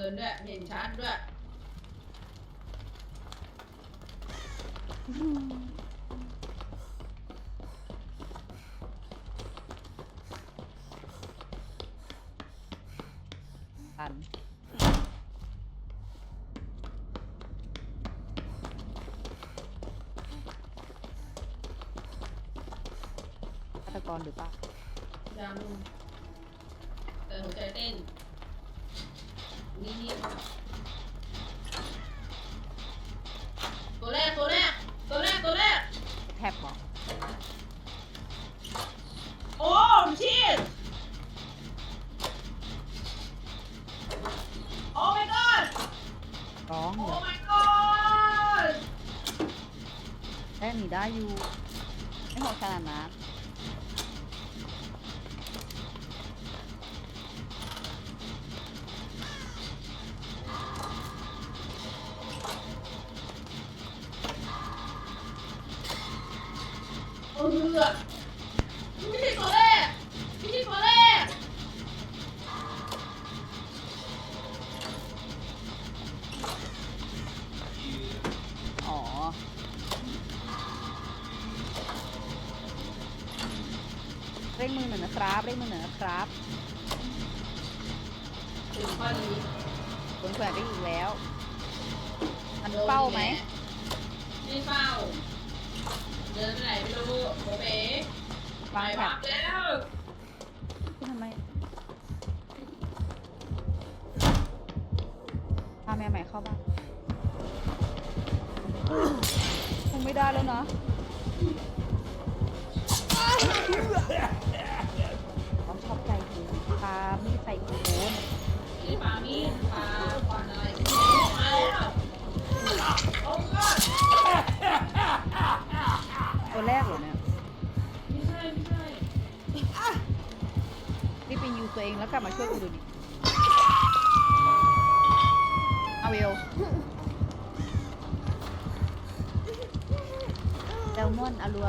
ดินด้วย เห็นชัดด้วยทันฆาตกรหรือเปล่ายังแต่หัวใจเต้น นี่นี่ตัวแรกตัวแรกตัวแรกตัวแรกแทบบอกโอ้ชิตโอ้ my god ร้องโอ้ เลย my god แค่หนีได้อยู่ไม่โหดขนาดนั้น โอ้เหือไม่ใช่ตัวแรกไม่ใช่ตัวแรกอ๋อ เร่งมือหน่อยนะครับเร่งมือหน่อยนะครับถึงพอดีผลแขวนได้อีกแล้ว มันเป้าไหม ไม่เป้า ดินไปไหนไม่รู้โอเป๋วางแถวับบแล้วทำไมพาแม่ใหม่เข้าบ้านคงไม่ได้แล้วนะเขาชอบใจกูพามีใส่กูโดนนี่ปามีปาก่อนอะไรมาแล้ว ตัวแรกเหรอเนี่ยไม่ใช่ไม่ใช่รีบไปยูตัวเองแล้วกลับมาช่วยกูดูดิเอาเวลแซลมอนอารัว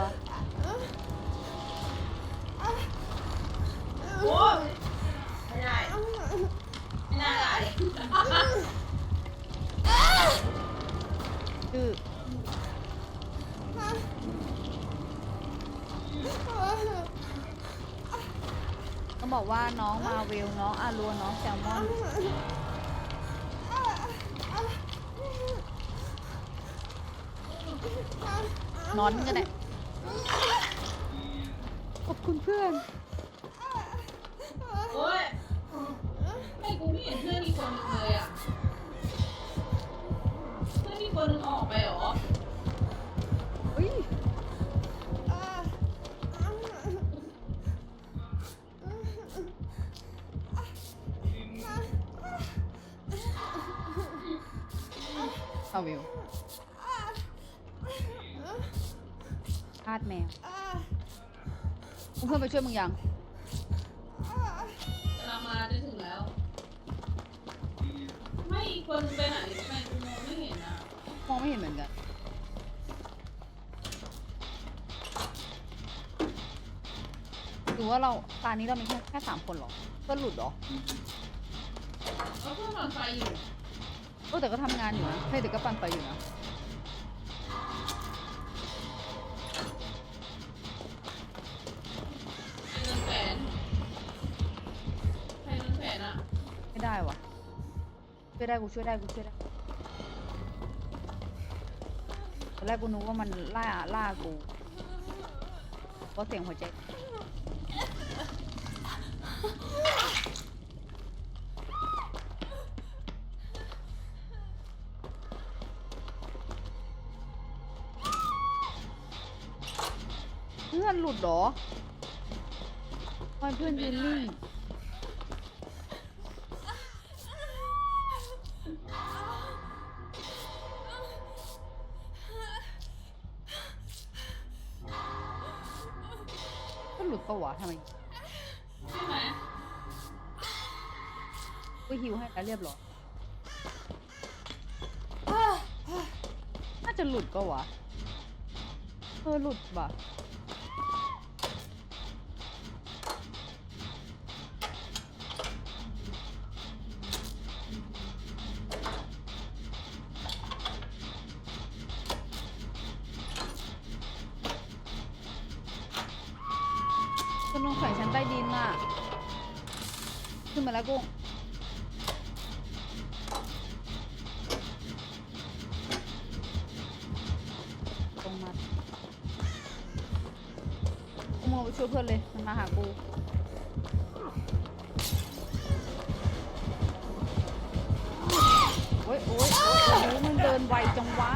โอ้ไม่ได้ไม่ได้ไรคือ ต้องบอกว่าน้องมาเวลน้องอารัวน้องแซลมอนนอนกันเลยขอบคุณเพื่อน งยังกำลังมาจะถึงแล้ว ไม่อีกคนนึงไปไหนทำไมกูมองไม่เห็นอะมองไม่เห็นเหมือนกัน หรือว่าเราตอนนี้เรามีแค่แค่สามคนเหรอเพื่อนหลุดเหรอแล้วเพื่อนมันไฟอยู่เออแต่ก็ทำงานอยู่นะเฮ้ยแต่ก็ปันไปอยู่นะ ช่วยได้กูช่วยได้กูช่วยได้ตอนแรกกูนึกว่ามันล่าล่ากูเพราะเสียงหัวใจเพื่อนหลุดเหรอทำไมเพื่อนยืนนิ่ง ไปฮิวให้แล้วเรียบร้อยน่าจะหลุดก็วะเออหลุดปะคุณลงแขวชั้นใต้ดินอะ ขึ้นมาแล้วกุ้ง ช่วยเพื่อนเลย มันมาหากูโอ้ยโอ้ยโอ้ยโอ้ยมันเดินไวจังวะ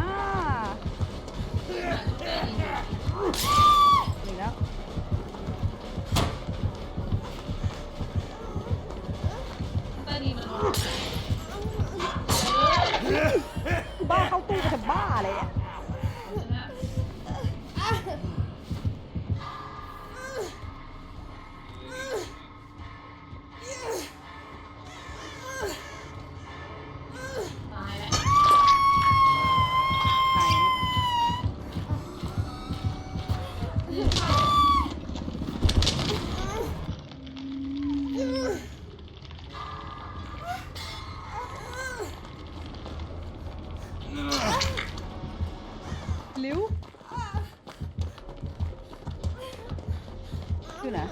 อยู่ไหน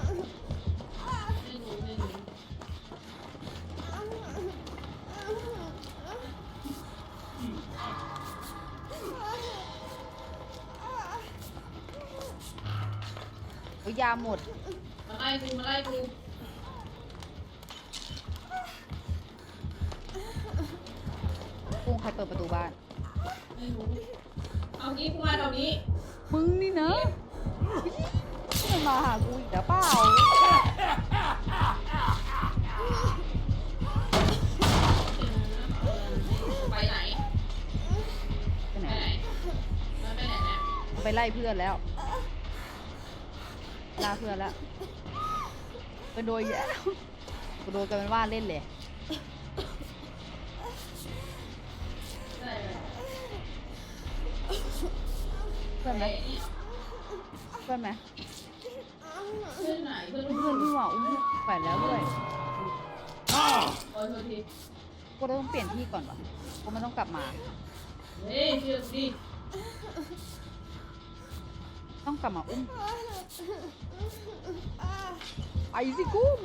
ไม่รู้ไม่รู้โอ้ยยาหมด มาไล่กูมาไล่กูกุ้งใครเปิดประตูบ้าน ไม่รู้เอางี้กูมาแถวนี้ มึงนี่นะ มันมาหากูอีกแล้วเปล่าไปไหนไปไปไหนไหนมันไปไหนเนี่ยไปไล่เพื่อนแล้วล่าเพื่อนแล้วไปโดยแย่กูโดนกันเป็นว่าเล่นเลยไปไหนเนี่ยเพื่อนไหมไปเนี่ยเพื่อนไหม เพื่อนไหนเพื่อน เพื่อนนี่หว่าอุ้ม แขวนแล้วด้วยโอ้ยโทษทีกูต้องเปลี่ยนที่ก่อนวะกูไม่ต้องกลับมาเฮ้ยเชื่อดิต้องกลับมาอุ้มไอซิกุ้ม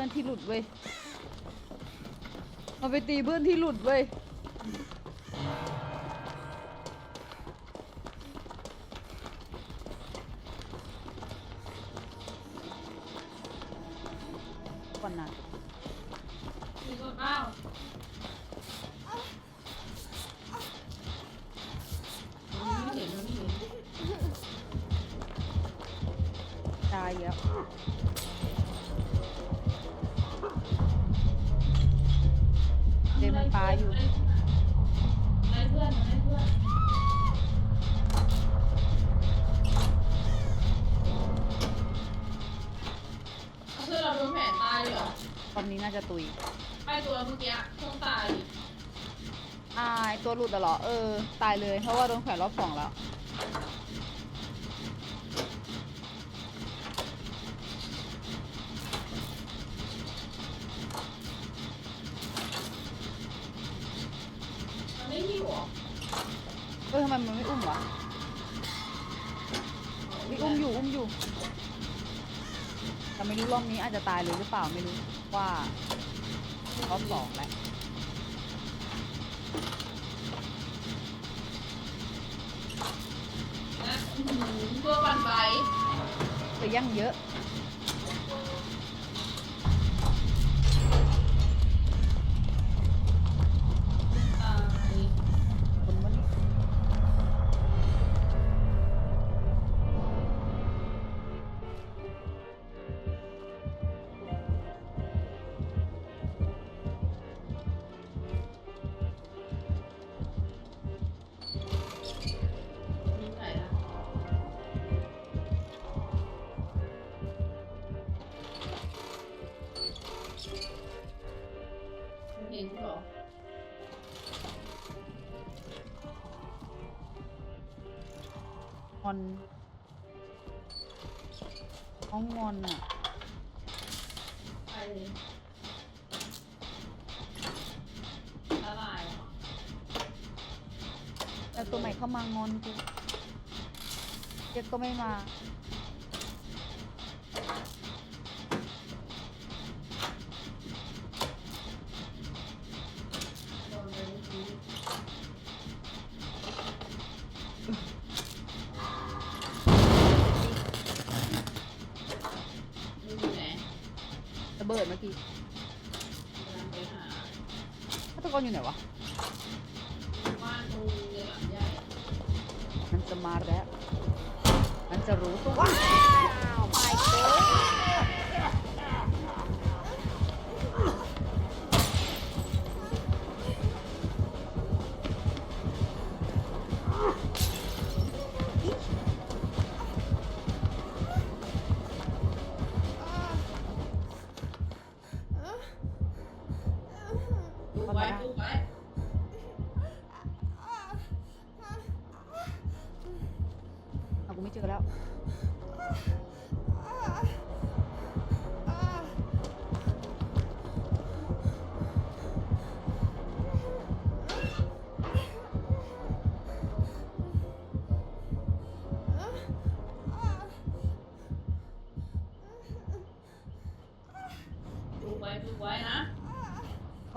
พื่อนที่หลุดเว้ยมาไปตีเพื่อนที่หลุดเว้ยก่อนนะาจะตุยไอตัวเมื่อกี้ต้องตายอายตัวหลุดอะเหรอ เออ ตายเลย เพราะว่าโดนแขวนรอบสองแล้ว มันไม่หิวหรอเออทำไมมันไม่อุ้มวะมีอุ้มอยู่ อุ้มอยู่ แต่ไม่รู้รอบนี้อาจจะตายเลยหรือเปล่าไม่รู้ ว่ารอบสองแล้วนะอื้อหือตัวปั่นไฟแต่ยังเยอะ อนเขางอนอะไปละลายเหรอแต่ตัวใหม่เข้ามางอนกูเด็กก็ไม่มา เบิดเมื่อกี้ฆาตกรอยู่ไหนวะ มันจะมาแล้ว มันจะรู้ตัวว้าวไปเกิน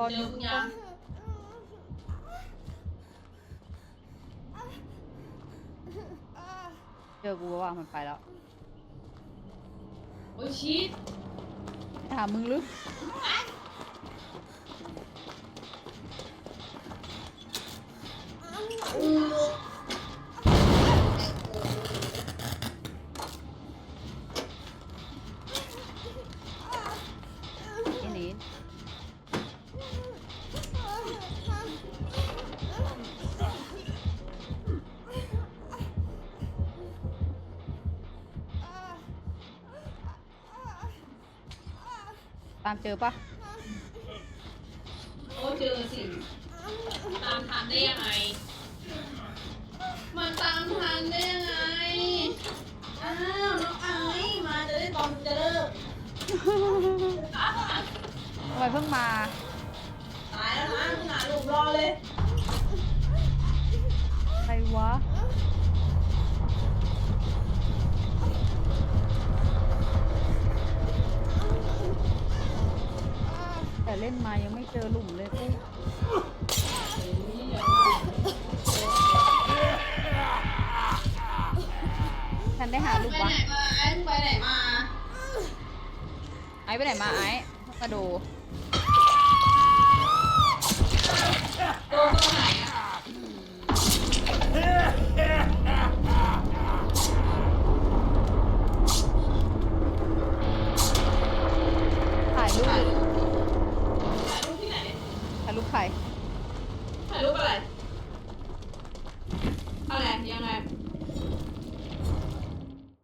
ตอนเจนี้อคุณยังเจอกูว่ามันไปแล้วโอ้ยชีสไปหามึงหรือไตามเจอปะโอ้ยเจอสิ ตามทันได้ยังไง มันตามทันได้ยังไง อ้าวน้องไอซ์มาจะได้ตอนจะเลิกอ้าวทำไมเพิ่งมา ตายแล้วนะมึงหาหลุมรอเลย เจอหลุมเลยกูฉันได้หาหลุมไปวะไหนมาไอ้มึงไปไหนมาไอ้ไปไหนมาไอ้มาดูโด